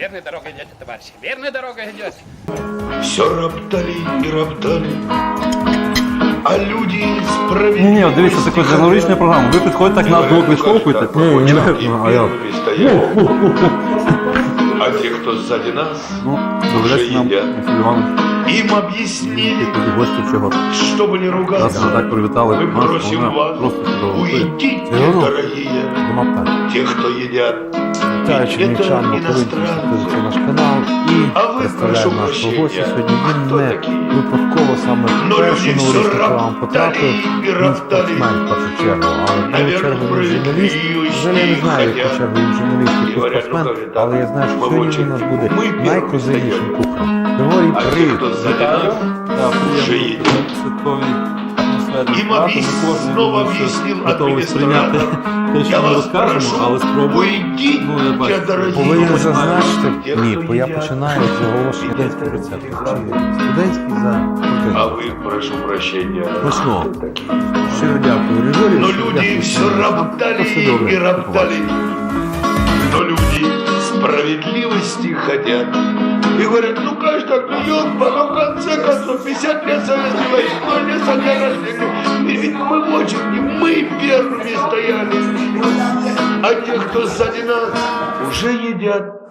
Верной дорогой идете, товарищи. Верной дорогой идете. Все роптали и роптали, а люди справедливости Ні, ні, дивіться, таку хотят. журналістичну програму. Ви підходите так на блок відштовхуєте. Ні, не а я. А те, кто сзади нас, Ну, уже доведеться нам, едят. Василь Іванович, Им объяснили, тоді гості чого. чтобы не Нас ругаться. вже так привітали. Мы Нас просим вона вас, просто чудово готує. уйдите, Серьезно? дорогие, Нема питань. те, кто едят. Вітаю чернівчан, Маковинці, підписуйтесь на наш канал і представляємо нашого гостя. Сьогодні він не випадково саме перший новорічний клаун потрапив. Він спортсмен в першу чергу, але в другу чергу він журналіст. Вже я не знаю, яку чергу він журналіст, який спортсмен, але я знаю, що сьогодні він у нас буде найкозирнішим кухарем. Григорій, привіт! Вітаю! Приємно святкові Святковій атмосфері. Їм свята. об'яс- Не кожен, знову думаю, що об'яснив готовий сприйняти адміністратор. те, Я що ми вас розкажемо, прошу, але спробуємо. уйдіть, Ну, я бачу. те, дорогі. Повинен Ті, зазначити, хто ні, бо я їдять. починаю з оголошення студентських рецептів. Студентський за А вы, прошу прощения, Смачного. кто такие? Щиро дякую, Григорій. Но щиро люди дякую. все роптали Та все добре. и роптали. Но люди справедливости хотят. И говорят, ну ну ёлка, ну в конце концов, 50 лет советского истории, согласны. Ведь мы в очереди, мы первыми стояли. А те, кто сзади нас, уже едят.